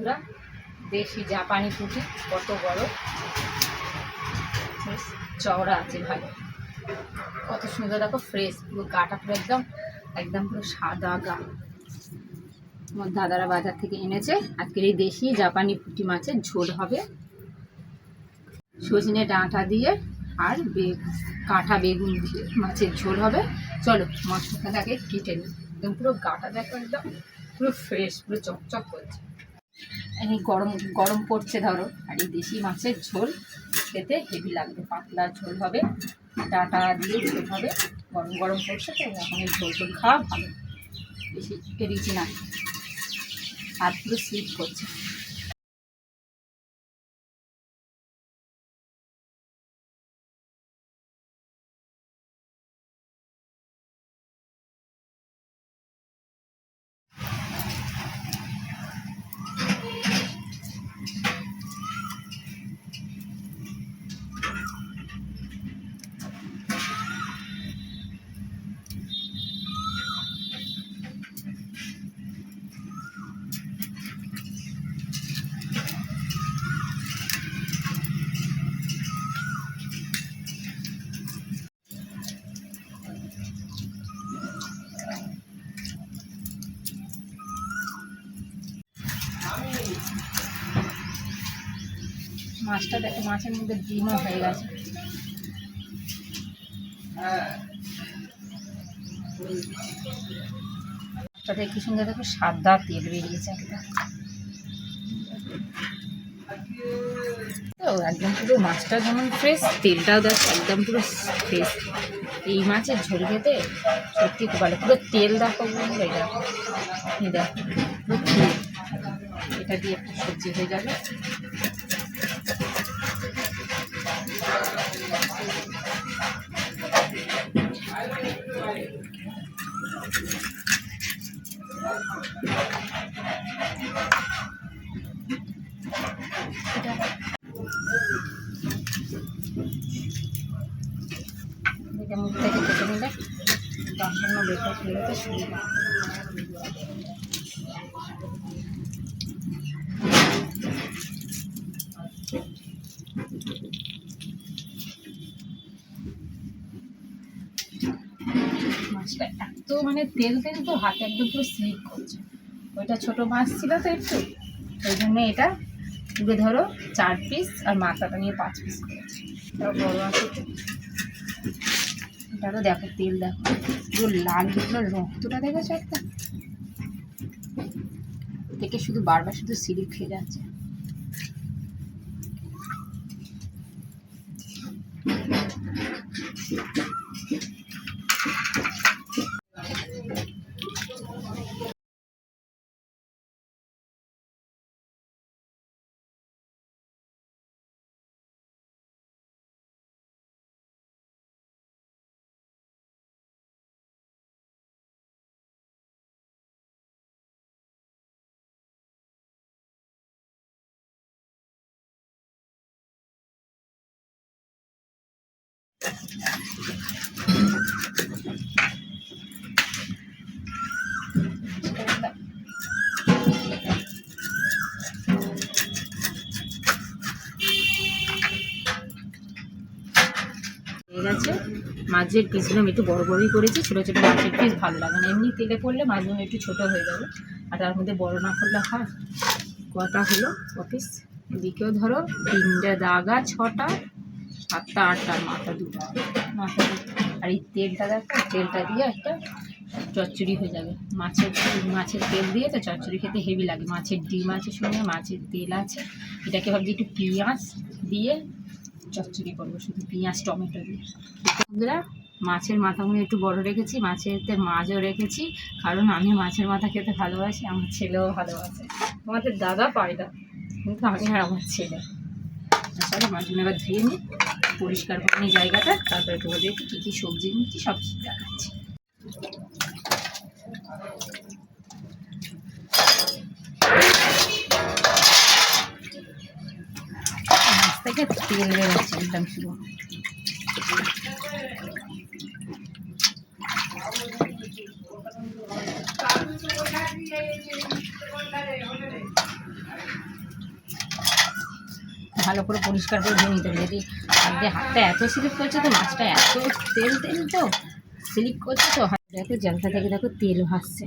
বন্ধুরা, দেশি জাপানি পুঁটি, কত বড়? চওড়া আছে ভালো কত সুন্দর, দেখো ফ্রেশ পুরো গাটা পুরো একদম একদম পুরো সাদা গা। আমার দাদারা বাজার থেকে এনেছে। আজকের এই দেশি জাপানি পুঁটি মাছের ঝোল হবে। সজনে ডাঁটা দিয়ে আর বে কাঁঠা বেগুন দিয়ে মাছের ঝোল হবে। চলো, মশলাটাকে কেটে নিই। একদম পুরো গাটা দেখো, একদম পুরো ফ্রেশ পুরো চকচক করছে। গরম গরম পড়ছে ধরো। আর এই দেশি মাছের ঝোল খেতে হেভি লাগবে, পাতলা ঝোল হবে, ডাটা দিয়ে ঝোল হবে, গরম গরম পড়ছে তো, এখন এই ঝোল ঝোল খাওয়া ভালো। বেশি রিচি না। হাত পুরো স্লিপ করছে মাছটা দেখো, মাছের মধ্যে ডিমও হয়ে গেছে। মাছটাতে কি সুন্দর দেখো সাদা তেল বেরিয়েছে একটা। একদম পুরো মাছটা যেমন ফ্রেশ তেলটাও দেখো, একদম পুরো ফ্রেশ এই মাছের ঝোল খেতে সত্যি খুব ভালো। পুরো তেল দেখো বন্ধুরা এটা দেখো, পুরো তেল। এটা দিয়ে একটু সবজি হয়ে যাবে। মাছটা এত মানে তেল তেল তো হাতে একদম পুরো স্লিপ করছে। ওইটা ছোট মাছ ছিল তো একটু। ওই জন্য এটা তুলে ধরো, চার পিস আর মাথাটা নিয়ে পাঁচ পিস করেছি। বড় আছে তো দেখো, তেল দেখো। পুরো লাল পুরো রক্তটা দেখেছ একটা? থেকে শুধু বারবার শুধু সিঁড়ি খেয়ে যাচ্ছে মাছের পিসগুলো আমি একটু বড় বড়ই করেছি, ছোটো ছোটো মাছের পিস ভালো লাগে না। এমনি তেলে পড়লে মাছগুলো একটু ছোটো হয়ে যাবে। আর তার মধ্যে বড় না করলে হয় কটা হলো? অফিস এদিকেও ধরো, তিনটে দাগা ছটা। আটটা, আর মাথা দুটো। মাথা আর এই তেলটা দেখো, তেলটা দিয়ে একটা চচ্চড়ি হয়ে যাবে। মাছের মাছের তেল দিয়ে তো চচ্চড়ি খেতে হেভি লাগে। মাছের ডিম আছে শুনে, মাছের তেল আছে। এটাকে ভাবছি একটু পেঁয়াজ দিয়ে চচ্চড়ি করব, শুধু পেঁয়াজ, টমেটো দিয়ে। বন্ধুরা, মাছের মাথাগুলো একটু বড় রেখেছি, মাছেতে মাছও রেখেছি। কারণ আমি মাছের মাথা খেতে ভালোবাসি, আমার ছেলেও ভালোবাসে। আমাদের দাদা পায় না কিন্তু আমি আর আমার ছেলে। চলো মাছগুলো এবার ধুয়ে নিই। পরিষ্কার করে নিই জায়গাটা, তারপরে তোমাদেরকে কী কী সবজি নিচ্ছি, সব দেখাচ্ছি। তেল বেরোচ্ছে, একদম শুরু। ভালো করে পরিষ্কার করে ধুয়ে নিতে হবে। যদি দিয়ে হাতটা এত স্লিপ করছে তো, মাছটা এত তেল তেল তো, স্লিপ করছে তো দেখো, জলটা থেকে দেখো তেল ভাসছে।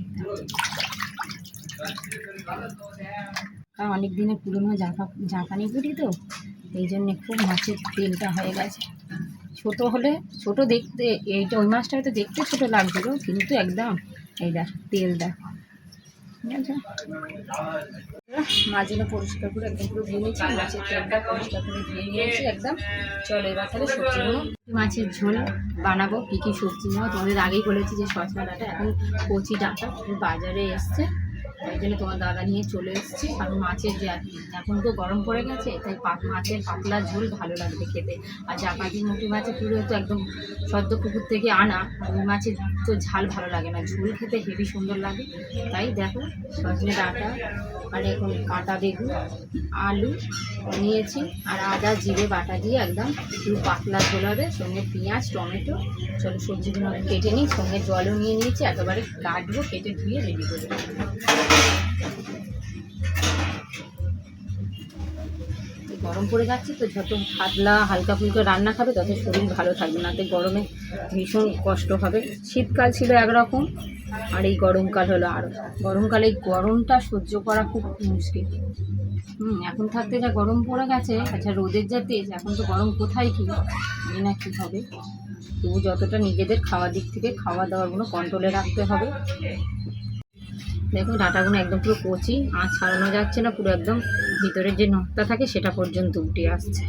কারণ অনেক দিনের পুরনো জাঁকা জাঁকানি পুরি তো, এই জন্যে খুব মাছের তেলটা হয়ে গেছে। ছোট হলে, ছোট দেখতে, এইটা ওই মাছটা হয়তো দেখতে ছোট লাগছিল কিন্তু একদম, এই দেখ, তেল দেখ। মাছগুলো পরিষ্কার করে একদম পুরো ধুয়ে নিয়েছি, মাছের তেলটা পরিষ্কার করে ধুয়ে নিয়েছি একদম। চলো এবার তাহলে সবজিগুলো মাছের ঝোল? বানাবো, কী কী সবজি নেব? তোমাদের আগেই বলেছি যে শসা ডাটা, এখন কচি ডাটা বাজারে এসছে। তাই জন্য তোমার দাদা নিয়ে চলে এসেছি। কারণ মাছের যে এখন তো গরম পড়ে গেছে, তাই পা- মাছের পাতলা ঝোল ভালো লাগবে খেতে। আর যা চাপাতি মুটি মাছের পুরো তো একদম সদ্য পুকুর থেকে আনা ওই মাছের তো ঝাল ভালো লাগে না। ঝোল খেতে হেভি সুন্দর লাগে। তাই দেখো, সজনে ডাঁটা, আর এখন কাঁটা বেগুন, আলু নিয়েছি, আর আদা, জিরে, বাটা দিয়ে একদম পুরো পাতলা ঝোল হবে। সঙ্গে পেঁয়াজ, টমেটো, চলো সবজিগুলো কেটে নিই, সঙ্গে জলও নিয়ে নিয়েছি, একেবারে কাটবো, কেটে ধুয়ে রেডি করে গরম পড়ে যাচ্ছে তো যত পাতলা হালকা ফুলকা রান্না খাবে, তত শরীর ভালো থাকবে না। তো গরমে ভীষণ কষ্ট হবে। শীতকাল ছিল একরকম, আর এই গরমকাল হলো আরও গরমকালে এই গরমটা সহ্য করা খুব মুশকিল। হুম, এখন থাকতে যা গরম পড়ে গেছে আচ্ছা রোদের যা তেজ, এখন তো গরম কোথায় কি? জানি না কী হবে। তবু যতটা নিজেদের খাওয়ার দিক থেকে খাওয়া দাওয়াগুলো কন্ট্রোলে রাখতে হবে। দেখুন, ডাঁটাগুলো একদম পুরো কচি, আর ছাড়ানো যাচ্ছে না, পুরো একদম ভিতরের যে নখটা থাকে সেটা পর্যন্ত উঠে আসছে।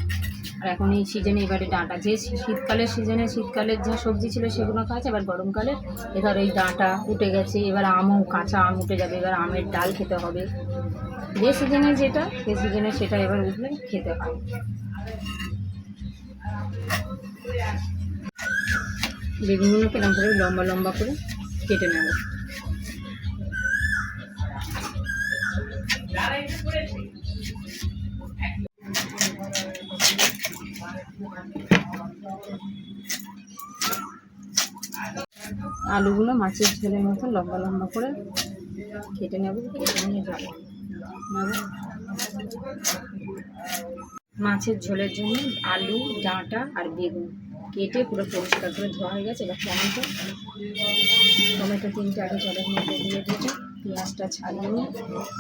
আর এখন এই সিজনে এবারে ডাঁটা, যে শীতকালের সিজনে শীতকালের যা সবজি ছিল সেগুলো খাচ্ছে, এবার গরমকালে এবার এই ডাঁটা উঠে গেছে, এবার আমও, কাঁচা আম উঠে যাবে, এবার আমের ডাল খেতে হবে। যে সিজনে যেটা, সে সিজনে সেটা এবার উঠলে খেতে হয় বেগুনগুলোকে এরকম করে লম্বা লম্বা করে কেটে নেব। আলুগুলো মাছের ঝোলের মতো লম্বা লম্বা করে কেটে নেব নিয়ে যাব। মাছের ঝোলের জন্য আলু, ডাঁটা আর বেগুন কেটে পুরো পরিষ্কার করে ধোয়া হয়ে গেছে। এবার টমেটো টমেটো তিনটে আগে জলের মধ্যে দিয়ে দিয়েছে। পেঁয়াজটা ছাড়িয়ে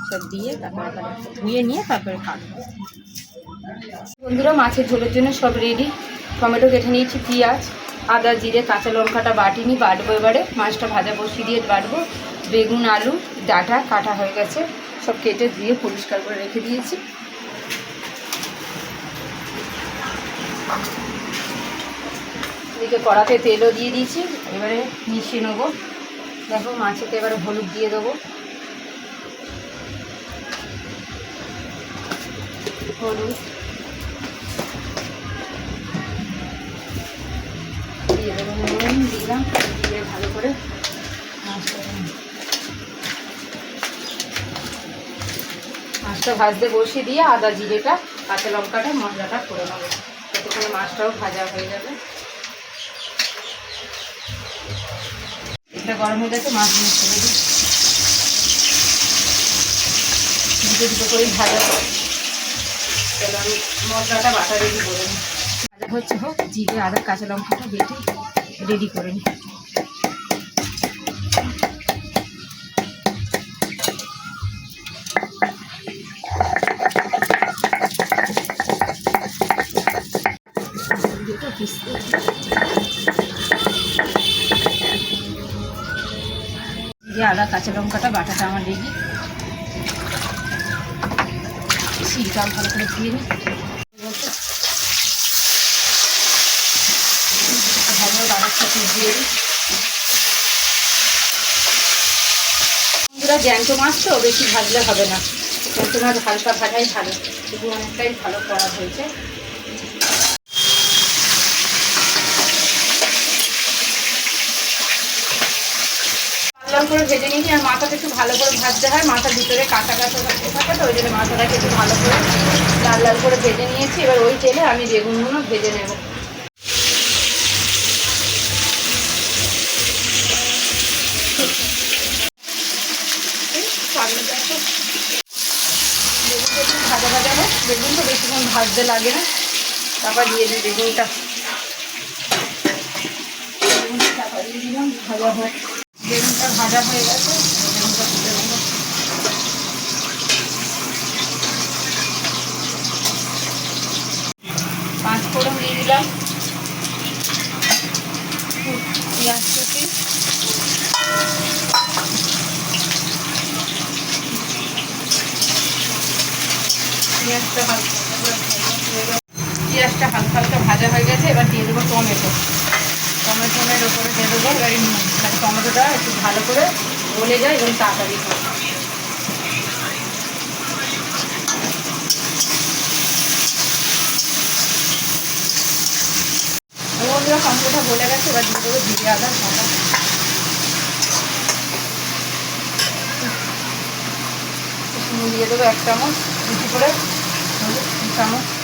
সব দিয়ে তারপরে ধুয়ে নিয়ে তারপরে খাব। বন্ধুরা, মাছের ঝোলের জন্য সব রেডি টমেটো কেটে নিয়েছি, পেঁয়াজ, আদা, জিরে, কাঁচা লঙ্কাটা বাটিনি, বাটবো এবারে। মাছটা ভাজা বসিয়ে দিয়ে বাটবো। বেগুন, আলু, ডাঁটা কাটা হয়ে গেছে। সব কেটে ধুয়ে পরিষ্কার করে রেখে দিয়েছি। এদিকে কড়াতে তেলও দিয়ে দিয়েছি, এবারে মিশিয়ে নেব। দেখো, মাছেতে এবারে হলুদ দিয়ে দেবো। হলুদ। দিয়ে নুন দিলাম, দিয়ে ভালো করে মাছটা ভাজতে বসিয়ে দিয়ে আদা, জিরেটা, কাঁচা লঙ্কাটা, মশলাটা করে নেব। ততক্ষণে মাছটাও ভাজা হয়ে যাবে। এটা গরম হয়ে গেছে মাছগুলো ছেড়ে দিই। দুটো দুটো করেই ভাজা। চলো বাটা রেডি করে নিই হচ্ছে হোক, জিরে, আদা, কাঁচা লঙ্কাটা বেটে রেডি করে নিই দুটো আদা, কাঁচা লঙ্কাটা বাটাটা আমার রেডি শিলটাও ভালো করে ধুয়ে নিই জ্যান্ত মাছ তো, বেশি ভাজলে হবে না। জ্যান্ত মাছ হালকা ভাজাই ভালো। শুধু অনেকটাই ভালো করা হয়েছে। করে ভেজে নিয়েছি আর মাথাটা একটু ভালো করে ভাজতে হয়। মাথার ভিতরে কাঁচা কাঁচা থাকে তো ওই জন্য মাথাটাকে একটু ভালো করে লাল লাল করে ভেজে নিয়েছি। এবার ওই তেলে আমি বেগুনগুলো ভেজে নেব। বেগুনটা ভাজা ভাজা হোক, বেগুন তো বেশিক্ষণ ভাজতে লাগে না। তারপর দিয়ে দিই বেগুনটা। বেগুনটা দিয়ে দিলাম, ভাজা হোক। বেগুনটা ভাজা হয়ে গেছে, বেগুনটা তুলে নেব। পাঁচ ফোড়ন দিয়ে দিলাম। পেঁয়াজ কুচি। পেঁয়াজটা হালকা হালকা ভাজা হয়ে গেছে, এবার দিয়ে দেবো টমেটো। টমেটোর ওপরে দিয়ে দেবো, এবার মানে টমেটোটা একটু ভালো করে গলে যায় এবং তাড়াতাড়ি হয় বন্ধুরা, টমেটোটা গলে গেছে, এবার দিয়ে দেবো জিরে আদা বাটা দিয়ে দেবো এক চামচ, বেশি করে চামচ।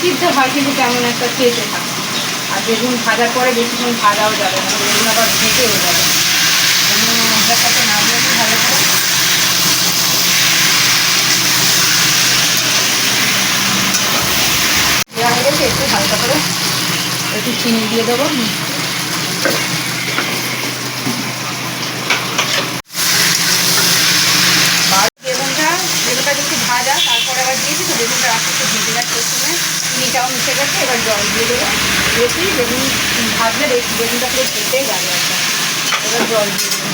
সিদ্ধ হয়, কিন্তু তেমন একটা খেতে থাকে আর বেগুন ভাজার পরে বেশিক্ষণ ভাজাও যাবে না, বেগুন আবার ভেজেও যাবে না। দিয়ে ভালো করে একটু হালকা করে একটু চিনি দিয়ে দেবো। বেগুনটা বেগুনটা একটু ভাজা, তারপরে আবার দিয়েছি, তো বেগুনটা আস্তে আস্তে ভেজে সময় মিশে গেছে, এবার জল দিয়ে দেবো। বেশি বেগুন, ভাজলে বেগুনটা পুরো ফেটে যাবে এবার জল দিয়ে দেবো।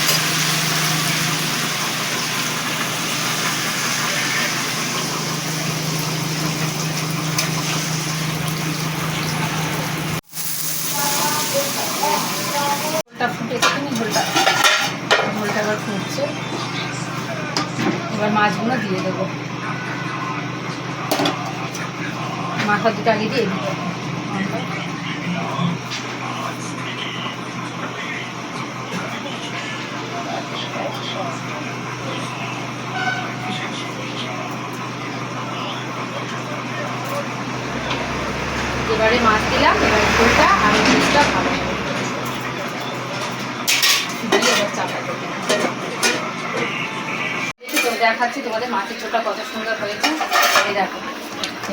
ঝোলটা ফুটেছে তুমি ঝোলটা ঝোলটা ফুটছে। এবার মাছগুলো দিয়ে দেবো। মাথা দুটো আগে দিয়ে দিতে এবারে মাছ দিলাম, এবার ঝোলটা আর মাছটা ভালো দেখাচ্ছি তোমাদের মাছের ঝোলটা কত সুন্দর হয়েছে। এই দেখো।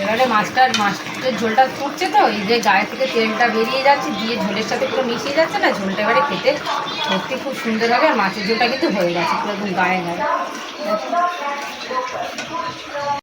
এবারে মাছটার মাছের ঝোলটা ফুটছে তো, এই যে গায়ে থেকে তেলটা বেরিয়ে যাচ্ছে, দিয়ে ঝোলের সাথে পুরো মিশিয়ে যাচ্ছে না, ঝোলটা এবারে খেতে সত্যি খুব সুন্দর হবে, আর মাছের ঝোলটা কিন্তু হয়ে গেছে, পুরো একদম গায়ে গায়ে।